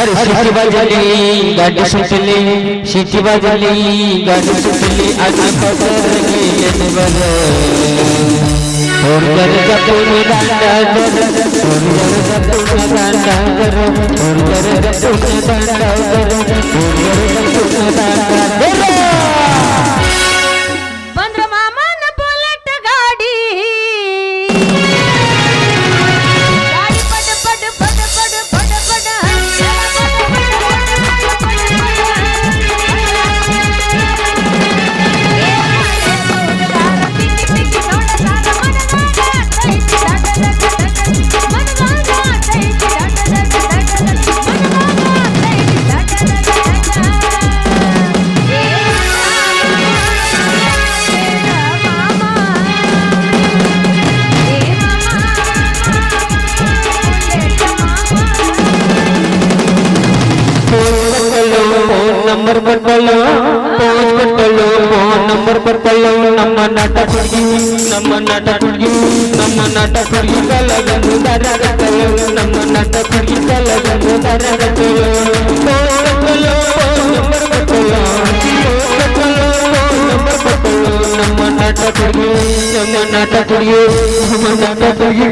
हर city बजली गड सुतली सिटी बजली गड सुतली आज पसर के जनवर और कर जपुन दांडा कर और कर जपुन दांडा कर और कर जपुन दांडा कर और कर जपुन दांडा कर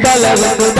ಕಲಲ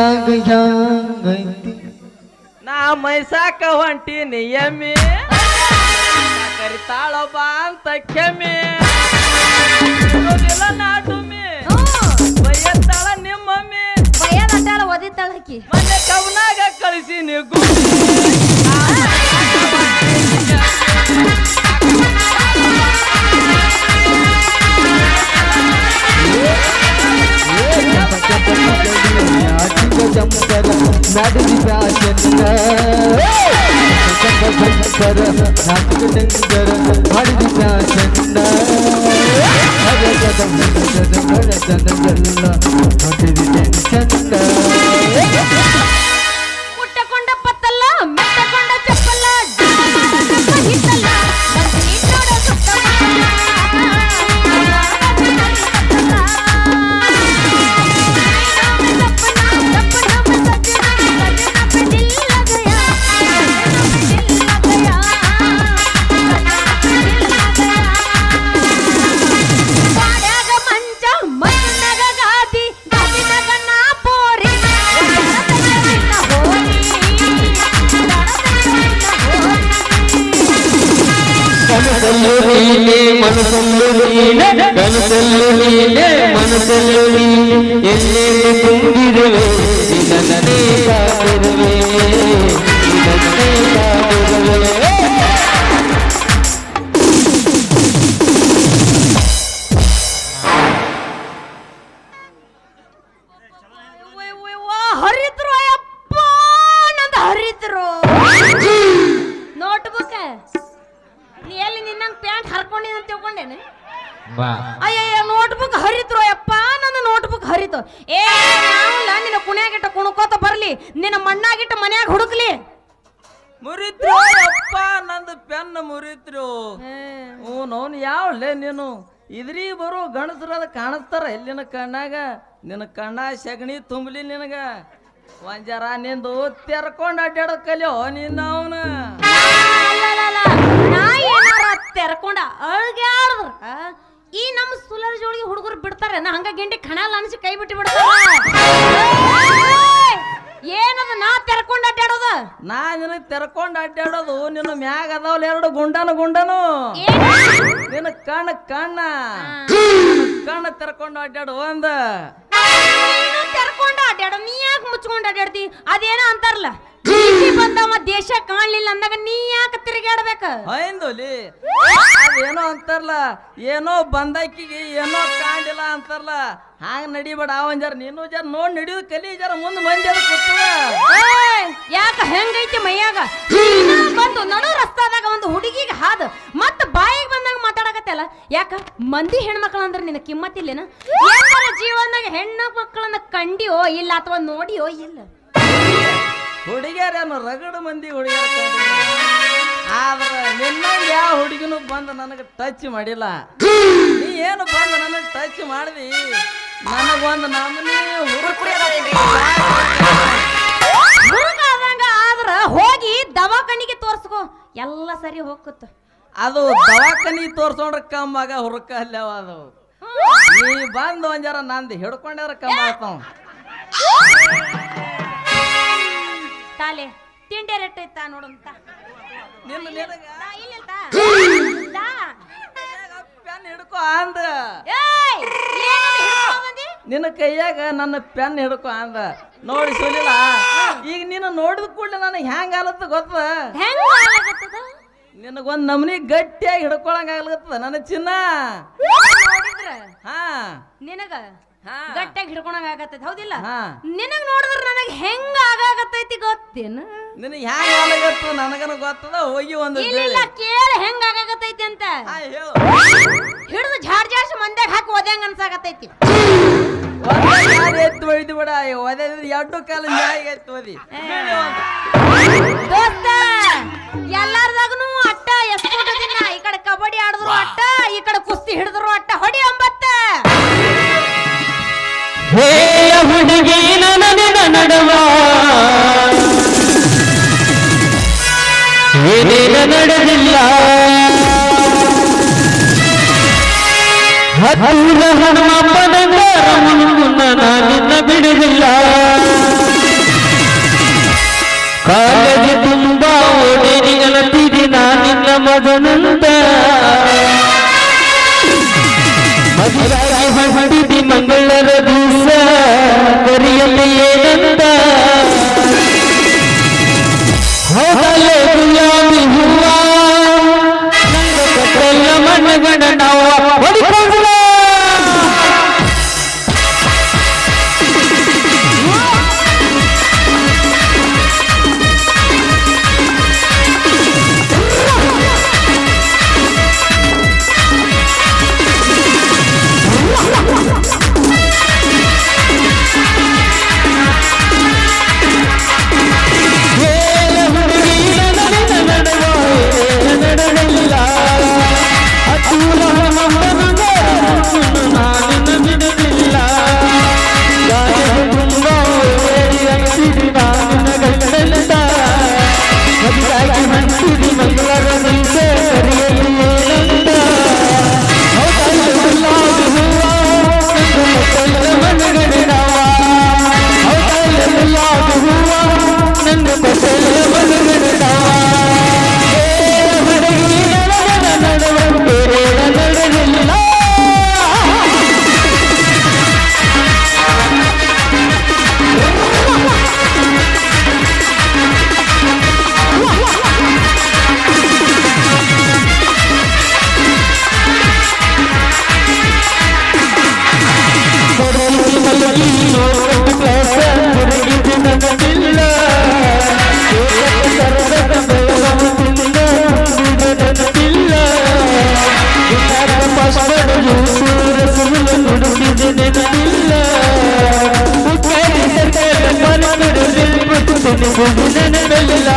ಯಾಗ ನಾ ಮೈಸಾಕ ಹೊಂಟೀನಿ ಎಮ್ಮಿ. ಕರಿತಾಳೊಬ್ಬ ಅಂತ ಕೆಮ್ಮಿ. ನಾಟುಮಿ ಬೈಯತ್ತಾಳ ನಿಮ್ಮಮ್ಮಿ ಬೈಯದಟ್ಟಾಳ ಒದಿತ್ತಾಳ ಹಾಕಿ ಮನೆ ಕವನಾಗ ಕಳಿಸಿ ನೀವು ಮಾಡಿದ ಚಂದ ಹ್ಞೂ ನೋನ್ ಯಾವಲ್ಲೇ ನೀನು? ಇದ್ರಿ ಬರೋ ಅದ ಕಾಣಿಸ್ತಾರ ಎಲ್ಲಿನ ಕಣ್ಣಾಗ? ನಿನ್ನ ಕಣ್ಣ ಸಗಣಿ ತುಂಬಲಿ ನಿನಗ. ಒಂಜರ ನಿಂದು ತೆರ್ಕೊಂಡು ಅಡ್ಡಾಡ ಕಲಿಯೋ ನಿನ್ನ ಅವನ. ತೆರ್ಕೊಂಡ ಅಳ್ಗ್ಯಾಡ್ದ್ರ ಈ ನಮ್ಮ ಸುಲರ್ ಜೋಳಿಗೆ ಹುಡುಗರು ಬಿಡ್ತಾರೆ. ನಾ ಹಂಗ ಗಿಂಡಿ ಕಣಲ್ಲ ಅನ್ಸಿ ಕೈ ಬಿಟ್ಟು ಏನದ ನಾ ತೆರ್ಕೊಂಡು ಅಡ್ಡಾಡೋದು? ನಾ ನಿನಗ್ ತೆರ್ಕೊಂಡ್ ಅಡ್ಡಾಡೋದು. ನಿನ್ನ ಮ್ಯಾಗ ಅದಾವಲ್ಲ ಎರಡು ಗುಂಡನು ಗುಂಡನು. ಏನ? ನಿನ್ನ ಕಣ್ಣ ಕಣ್ಣ. ಕಣ್ಣ ತೆರ್ಕೊಂಡು ಅಡ್ಡಾಡು ಒಂದ ತೆರ್ಕೊಂಡ್ ಅಡ್ಡಾಡು. ನೀ ಯಾಕೆ ಮುಚ್ಕೊಂಡ್ ಅಡ್ಡಾಡ್ತಿ? ಅದೇನೋ ಅಂತಾರಲ್ಲ ಬಂದವ ದೇಶ ಕಾಣ್ಲಿಲ್ಲ ಅಂದಾಗ ನೀ ಯಾಕೆ ತಿರುಗಾಡ್ಬೇಕ ಹೈಂದೋಲಿ ಅದೇನೋ ಅಂತಾರಲ್ಲ ಏನೋ ಬಂದಾಕಿಗೆ ಏನೋ ಕಾಣ್ಲಿಲ್ಲ ಅಂತಾರಲ್ಲ ಹಾಂಗ ನಡಿಬೇಡ ಅವನ್ ಜರ. ನೀನು ಜರ ನೋಡ್ ನಡಿಯೋದು ಕಲಿ ಜರ ಮುಂದೆ ಮಂದಿ ಯಾಕೆ ಕೂತದ ಯಾಕ ಹೆಂಗೈತಿ ಮೈಯಾಗ? ನೀನ ಬಂದು ನಡು ರಸ್ತಾದಾಗ ಒಂದು ಹುಡುಗಿಗೆ ಹಾದ ಮತ್ತ ಬಾಯಿಗೆ ಬಂದಾಗ ಮಾತಾಡಕತ್ತಲ್ಲ? ಯಾಕ? ಮಂದಿ ಹೆಣ್ಮಕ್ಳು ಅಂದ್ರೆ ನಿನ್ನ ಕಿಮ್ಮತ್ತಿಲ್ಲೇನ ಜೀವನದಾಗ ಹೆಣ್ಣು ಮಕ್ಕಳನ್ನ ಕಂಡಿಯೋ ಇಲ್ಲ ಅಥವಾ ನೋಡಿಯೋ ಇಲ್ಲ? ಹುಡುಗಿಯರೇನು ರಗಡ ಮಂದಿ ಹುಡುಗಿಯರ ಆದ್ರ ನಿನ್ನ ಯಾವ ಹುಡುಗಿನೂ ಬಂದು ನನಗೆ ಟಚ್ ಮಾಡಿಲ್ಲ. ನೀ ಏನು ಬಂದು ನನಗೆ ಟಚ್ ಮಾಡಿದಿ? ನನಗೊಂದು ನಮನಿ ಹುಡುಗಾದಂಗ ಆದ್ರ ಹೋಗಿ ದವಾಖಾನಿಗೆ ತೋರ್ಸ್ಕೊ. ಎಲ್ಲ ಸರಿ ಹೋಗುತ್ತ ಅದು ದವಾಖಾನಿ ತೋರ್ಸೋಣ್ರ ಕಮ್ಮಾಗ ಹುರುಕ ಅಲ್ಲವ ಅದು ನೀ ಬಂದು ಒಂಜಾರ ಜರ ನಂದು ಹಿಡ್ಕೊಂಡ್ಯಾರ ಕಮ್ಮ ಆಗ್ತಾವ ತಾಲೆ ತಿಂಡಿ ರೇಟ್ ಐತಾ ನೋಡಂತ ಹಿಡ್ಕೊ ಅಂದ ಏಯ್ ಏನದು ಹಿಡ್ಕೊಂಡ್ ಬಂದಿ? ನಿನ್ನ ಕೈಯಾಗ ನನ್ನ ಪೆನ್ ಹಿಡ್ಕೊ ಅಂದ. ನೋಡಿ ಸುಲಿಲ್ಲ ಈಗ ನೀನು ನೋಡಿದ ಕೂಡಲೇ ನನಗೆ ಹ್ಯಾಂಗ ಆಲತ್ತ ಗೊತ್ತ? ಹೆಂಗ್? ನಿನಗೊಂದ್ ನಮನಿ ಗಟ್ಟಿಯಾಗಿ ಹಿಡ್ಕೊಳಂಗ ಆಗ್ಲತ್ತದ ನನ್ನ ಚಿನ್ನ? ಹಾ. ನಿನಗ ಗಟ್ಟಿಯಾಗಿ ಹಿಡ್ಕೊಳಂಗ ಆಗತ್ತೈತಿ ಹೌದಿಲ್ಲ? ಹಾ. ನಿನಗ್ ನೋಡಿದ್ರ ನನಗೆ ಹೆಂಗ ಆಗಾಕತ್ತೈತಿ ಗೊತ್ತೇನು? ನಿನಗೆ ಹ್ಯಾಂಗ ಆಗತ್ತ ನನಗನ ಗೊತ್ತದ? ಹೋಗಿ ಒಂದು ಕೇಳ. ಹೆಂಗ ಆಗಾಕತ್ತೈತಿ ಅಂತ. ಹೇಳು. ಹಿಡಿದು ಜಾರ್ ಜಾಡ್ಸಿ ಮಂದ್ಯಾಗ ಹಾಕಿ ಓದ್ಯಾಂಗ ಅನ್ಸಾಕತೈತಿ ಎತ್ತು ಒಯ್ದು ಬಿಡ ಒದೆ ಎರಡು ಕಾಲ ನ್ಯಾಯ ಎತ್ತು ಓದಿ ದೋಸ್ತ ಎಲ್ಲಾರ್ದಾಗನು ಅಟ್ಟ ಎಷ್ಟು ದಿನ ಈ ಕಡೆ ಕಬಡ್ಡಿ ಆಡಿದ್ರು ಅಟ್ಟ ಈ ಕಡೆ ಕುಸ್ತಿ ಹಿಡಿದ್ರು ಅಟ್ಟ. ಹೊಡಿ ಅಂಬತ್ತ. ಹೇ ಹುಡುಗಿ ನನನ ನಡವ. ನಡೆದಿಲ್ಲ. ಹತ್ತೂರ ನಿನ್ನ ಬಿಡುವುದಿಲ್ಲ ಕಾಲೇಜು ತುಂಬಾ ಓಡಿ ತಿರಿ ನಿನ್ನ ಮಗನಂತ ಮಧುರ ಹೊಡಿದಿ ಮಂಗಳರ ದಿವಸ ಕರಿಯಲ್ಲಿ ಏನಂತ ನನ್ನ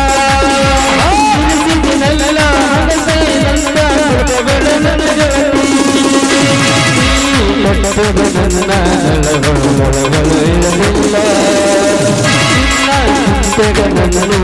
ಒಳಗೊಳಗೊಳ ಇರಲಿಲ್ಲ ಚಿಂತೆಗ ನನ್ನನ್ನು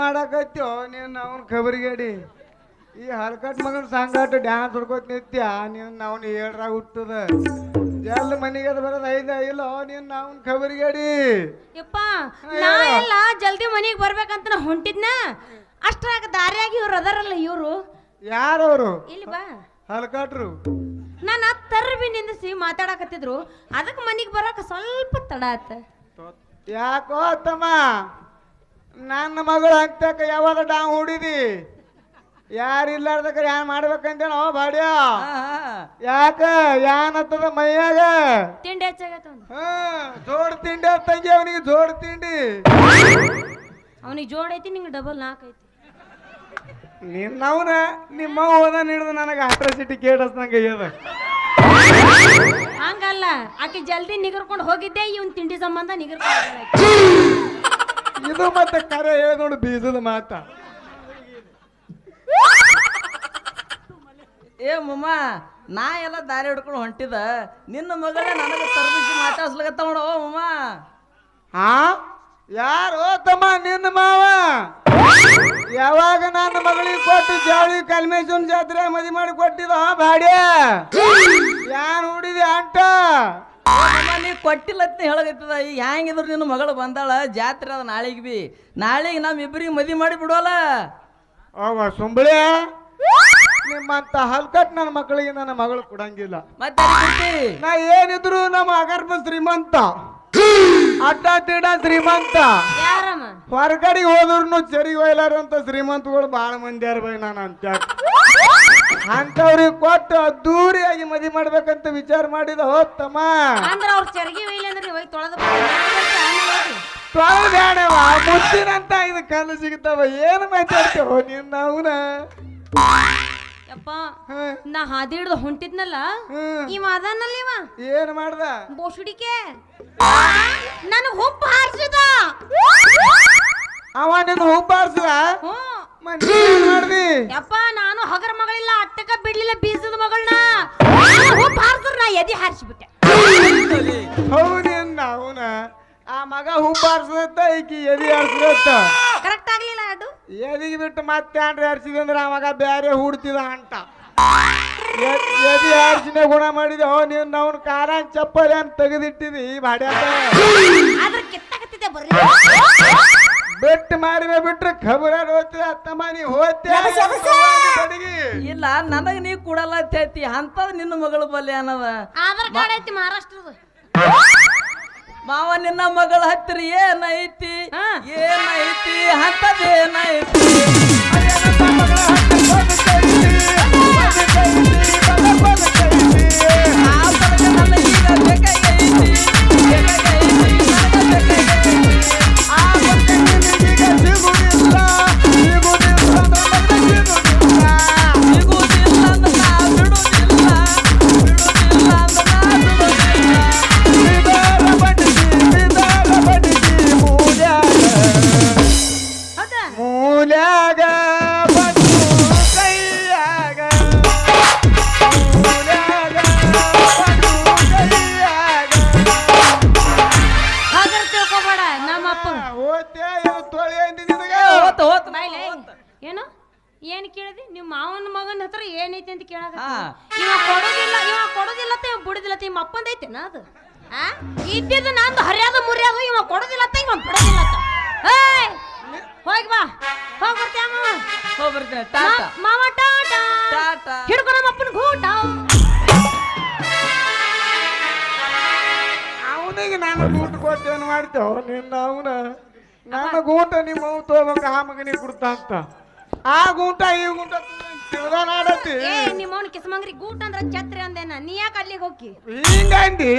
ಮಾಡಾಕತ್ಯೋ ನೀನು ಅವನ ಖಬರಿಗೇಡಿ ಈ ಹರ್ಕಟ್ ಮಗನ ಸಂಗಾಟ ಡ್ಯಾನ್ಸ್ ಹೊಡ್ಕೋತ ನಿತ್ಯ ನೀನು ಅವನು ಹೇಳ್ರಾಗ ಹುಟ್ಟದ. ಎಲ್ಲ ಮನೆಗೆ ಅದು ಬರೋದು? ಐದ ಇಲ್ಲೋ ನೀನ್ ಅವನ್ ಖಬರಿಗೇಡಿ ಯಪ್ಪ ನಾ ಎಲ್ಲ ಜಲ್ದಿ ಮನೆಗೆ ಬರ್ಬೇಕಂತ ನಾ ಹೊಂಟಿದ್ನ? ಅಷ್ಟ್ರಾಗ ದಾರಿಯಾಗಿ ಇವ್ರು ಅದರಲ್ಲ ಇವರು. ಯಾರವರು? ಇಲ್ಲಿ ಬಾ. ಹಲ್ಕಾಟ್ರು ನಾನು ತರ್ಬಿ ನಿಂದಿಸಿ ಮಾತಾಡಕತ್ತಿದ್ರು. ಅದಕ್ಕೆ ಮನೆಗೆ ಬರಕ ಸ್ವಲ್ಪ ತಡ ಆತ. ಯಾಕೋ ತಮ್ಮ ನನ್ನ ಮಗಳು ಅಂತಕ ಯಾವಾಗ ಡಾವ್ ಹೂಡಿದಿ? ಯಾರು ಇಲ್ಲಾರ್ದಕ್ಕ ಯಾನ್ ಮಾಡ್ಬೇಕಂತೇನೋ ಬಾಡ್ಯ ಯಾಕ? ಯಾನ್ ಹತ್ತದ ಮೈಯಾಗ? ತಿಂಡಿ ಹೆಚ್ಚಾಗತ್ತ ಹಾ ಜೋಡ್ ತಿಂಡಿ ತಂಗಿ ಅವನಿಗೆ ಜೋಡ್ ತಿಂಡಿ. ಅವನಿಗೆ ಜೋಡ್ ಐತಿ ನಿಂಗೆ ಡಬಲ್ ನಾಲ್ಕು ಐತಿ. ನಿನ್ನವನ ನಿಮ್ಮ ಓದ ಹಿಡಿದು ನನಗೆ ಅಟ್ರಾಸಿಟಿ ಕೇಳಿಸ್ದಂಗೆ ಅದ ಹಂಗಲ್ಲ ಆಕೆ ಜಲ್ದಿ ನಿಗರ್ಕೊಂಡು ಹೋಗಿದ್ದೆ ಇವನ್ ತಿಂಡಿ ಸಂಬಂಧ ನಿಗರ್ಕೊಂಡು ಇದು ಮತ್ತೆ ಕರೆ ಹೇಳಿ ನೋಡು ಬೀಜದ ಮಾತ. ಏ ಮಮ್ಮ ನಾ ಎಲ್ಲ ದಾರಿ ಹಿಡ್ಕೊಂಡು ಹೊಂಟಿದ. ನಿನ್ನ ಮಗಳೇ ನನಗೆ ತರ್ಬಿಸಿ ಮಾತಾಡ್ಸ್ಲಕತ್ತ ನೋಡು ಮಮ್ಮ. ಹಾ ಯಾರು? ತಮ್ಮ ನಿನ್ನ ಮಾವ. ಯಾವಾಗ ನನ್ನ ಮಗಳಿಗೆ ಕೊಟ್ಟು ಜಾವಳಿ ಕಲ್ಮೇಶ್ವನ್ ಜಾತ್ರೆ ಮದಿ ಮಾಡಿ ಕೊಟ್ಟಿದ ಬಾಡ್ಯ ಯಾನ್ ಹುಡಿದ ಅಂಟ? ನೀ ಕೊಟ್ಟಿಲ್ಲತ್ತ ಹೇಳಕತ್ತದ. ಈಗ ಹ್ಯಾಂಗಿದ್ರು ನಿನ್ನ ಮಗಳು ಬಂದಾಳ? ಜಾತ್ರೆ ಅದ ನಾಳೆಗೆ ಬಿ. ನಾಳೆಗೆ ನಮ್ಮ ಇಬ್ಬರಿಗೆ ಮದಿ ಮಾಡಿ ಬಿಡೋಲ್ಲ? ಅವ ಸುಂಬಳಿ ನಿಮ್ಮಂತ ಹಲ್ಕಟ್ ನನ್ನ ಮಕ್ಕಳಿಗೆ ನನ್ನ ಮಗಳು ಕೊಡಂಗಿಲ್ಲ. ಮತ್ತೆ? ನಾ ಏನಿದ್ರು ನಮ್ಮ ಅಗರ್ಭ ಶ್ರೀಮಂತ. ಅಡ್ಡ ತಿಡ ಶ್ರೀಮಂತ. ಹೊರಗಡೆ ಹೋದ್ರು ಸರಿ ಹೋಯ್ಲಾರಂತ ಶ್ರೀಮಂತಗಳು ಬಾಳ ಮಂದಿ ಅರ್ಬೈ ನಾನು ಅಂತ ಅಂತವ್ರಿಗೆ ಕೊಟ್ಟು ಅದ್ದೂರಿಯಾಗಿ ಮದಿ ಮಾಡ್ಬೇಕಂತ ವಿಚಾರ ಮಾಡಿದ ಹೋತಮ್ಮ. ಅಂದ್ರ ಅವ್ರ ಚರ್ಗಿ ಒಯ್ಲಿ ಅಂದ್ರೆ ಹೋಗಿ ತೊಳೆದ ಮುತ್ತಿನಂತ ಇದು ಕಲ್ಲು ಸಿಗ್ತಾವ ಏನ್ ಮಾತಾಡ್ತೇವ ನಿನ್ನ ಅವನ ಯಪ್ಪ ನಾ ಹಾದಿ ಹಿಡ್ದು ಹೊಂಟಿದ್ನಲ್ಲ ಇವ ಅದಾನಲ್ಲ ಇವ? ಏನ್ ಮಾಡ್ದ? ಬೋಸುಡಿಕೆ. ನನಗ್ ಹುಬ್ಬ ಹಾರ್ಸಿದ. ಅವ ಹ್ಞೂ ಮಂದಿ ಏನ್ ಮಾಡ್ದಿ? ಯಪ್ಪ ನಾನು ಅಟ್ಟಕ ಬಿಡ್ಲಿಲ್ಲ ಬೀಜದ ಮಗಳನ್ನ. ಹುಬ್ಬ ಹಾರ್ಸಿದ್ರ ನಾ ಎದಿ ಹಾರಿಸ್ಬಿಟ್ಟೆ. ಹೌದೇನ್ ಅವನ? ಆ ಮಗ ಹೂಪಾರ್ಸದತ್ತ ಈಕಿ ಎದಿ ಆರ್ಸದತ್ತ ಕರೆಕ್ಟ್ ಆಗ್ಲಿಲ್ಲ ಅದು? ಎದಿಗೆ ಬಿಟ್ಟು ಮತ್ತೆ ಆಂಡ್ರೆ ಆರ್ಸಿದ ಅಂದ್ರೆ ಆ ಮಗ ಬೇರೆ ಹುಡ್ತಿದ ಅಂತ. ಎದ್- ಎದಿ ಆರ್ಸಿನ ಗುಣ ಮಾಡಿದೆ. ಹೋ ನೀನ್ ನಾವು ಕಾರ ಚಪ್ಪಲಿ ಅಂತ ತೆಗೆದಿಟ್ಟಿದಿ ಬಾಡ್ಯಾತ ಆದ್ರೆ ಕಿತ್ತಾಕತ್ತಿದ್ದೆ ಬರ್ಲಿ ಬಿಟ್ಟು ಮಾಡಿವೆ ಬಿಟ್ರೆ ಖಬರ ಹೋಗ್ತಿದೆ ಅತ್ತಮ್ಮ ನೀ ಹೋಗ್ತೀಯ ಇಲ್ಲ ನನಗೆ ನೀ ಕೊಡಲ್ಲ ಅಂತ ಹೇಳ್ತಿ ಅಂಥದ್ದು ನಿನ್ನ ಮಗಳು ಬಲ್ಲೆ ಅನ್ನದ ಆಧಾರ್ ಕಾರ್ಡ್ ಐತಿ ಮಹಾರಾಷ್ಟ್ರದ ಮಾವ ನಿನ್ನ ಮಗಳ ಹತ್ತಿರ ಏನೈತಿ. ಏನೈತಿ? ಅಂತದೇನೈತಿ ಆ ಅಪ್ಪಂದ ಐತೆನ ಅದು? ಆ? ಇದ್ದಿದ್ದು ನಂದು ಹರಿಯಾದ ಮುರಿಯಾದ ಇವ ಕೊಡೋದಿಲ್ಲ ಇವ ಬಿಡೋದಿಲ್ಲ ಏಯ್! ಹೋಗಿ ಬಾ. ಹೋಗಿ ಬರ್ತೀಯ ಮಾವ? ಹೋಗಿ ಬರ್ತೀನಿ. ಟಾಟಾ. ಮಾ- ಮಾವ ಟಾಟಾ. ಟಾಟಾ. ಹಿಡ್ಕೊ ನಮ್ಮ ಅಪ್ಪನ ಗೂಟ. ಅವನಿಗೆ ನಾನು ಊಟ ಕೊಡ್ತೇವೆ ಮಾಡ್ತೇವೆ ನಿನ್ನ ಅವನ. ನನ್ನ ಗೂಟ ನಿಮ್ಮ ಅವ್ ತಗೋಬೇಕು ಆ ಮಗನಿಗೆ ಕೊಡ್ತಾ ಅಂತ. ಆ ಗೂಟ ಈ ಗೂಟ ತಿಳ್ದಾಡತಿ ಏ ಕಿಸ್ಮಂಗ್ರಿ ಗೂಟ ಅಂದ್ರ ಛತ್ರಿ ಅಂದೇನ. ನೀ ಯಾಕೆ ಅಲ್ಲಿಗೆ ಹೋಗಿ ಹಿಂಗಂದಿ?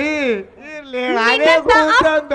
ಇರ್ಲಿ ಅದೇ ನಿನ್ನಂತ ಗೂಟ ಅಂತ.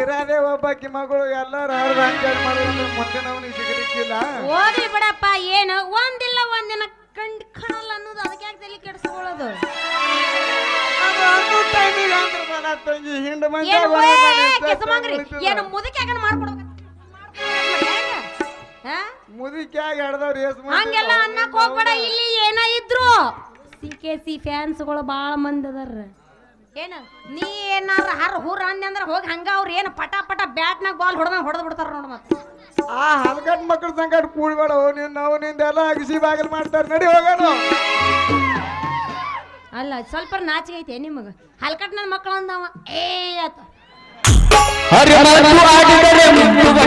ಇರದೇ ಒಬ್ಬಾಕಿ ಮಗಳು ಎಲ್ಲರೂ ಹರಿದು ಅಂಜಾಡ್ ಮಾಡಿದ್ರೆ ಮುಂದೆ ನೀ ಸಿಗಲಿಕ್ಕಿಲ್ಲ. ಓಡಿ ಬಿಡಪ್ಪ ಏನು? ಒಂದಿಲ್ಲ ಒಂದಿನ ಕಂಡ್ ಕಾಣಲ್ಲ ಅನ್ನೋದು ಅದಕ್ಕೆ ಯಾಕೆ ತಲೆ ಕೆಡಿಸ್ಕೊಳ್ಳೋದು? ತಂಗಿ ಹಿಂಡ ಏನು ಬಂದಿರ್ತಾರೆ, ಕೆಸಮಂಗ್ರಿ. ಏನು ಮುದಕ್ಕೆ ಯಾಕನ ಮಾಡ್ಕೊಡ್ಬೇಕು ಮುದುಕಿಯಾಗಿ ಹಿಡ್ದವ್ರು ಮಂದಿ ಹಂಗೆಲ್ಲ ಅನ್ನಕ್ ಹೋಗ್ಬೇಡ. ಇಲ್ಲಿ ಏನ ಇದ್ರು ಸಿ ಕೆ ಸಿ ಫ್ಯಾನ್ಸ್ಗಳು ಭಾಳ ಮಂದಿ ಅದಾರ ಏನ ನೀ ಏನಾರ ಹರ್ ಹುರ್ ಅಂದೆ ಅಂದ್ರೆ ಹೋಗಿ ಹಂಗ ಅವ್ರು ಏನು ಪಟ ಪಟ ಬ್ಯಾಟ್ನಾಗ ಬಾಲ್ ಹೊಡೆದ ಹೊಡೆದು ಬಿಡ್ತಾರ ನೋಡು ಮತ್ತೆ ಆ ಹಲ್ಕಟ್ ಮಕ್ಕಳ ಸಂಕಟ ಕೂಡ್ಬೇಡ ನಿನ್ನ ಅವನಿಂದ ಎಲ್ಲ ಅಗಸಿ ಬಾಗಿಲು ಮಾಡ್ತಾರೆ ನಡಿ ಹೋಗೋಣ ಅಲ್ಲ ಸ್ವಲ್ಪ ನಾಚಿಗೆ ಐತೆ ನಿಮಗೆ ಹಲ್ಕಟ್ ನನ್ನ ಮಕ್ಕಳು ಅಂದವ ಏ ಆತ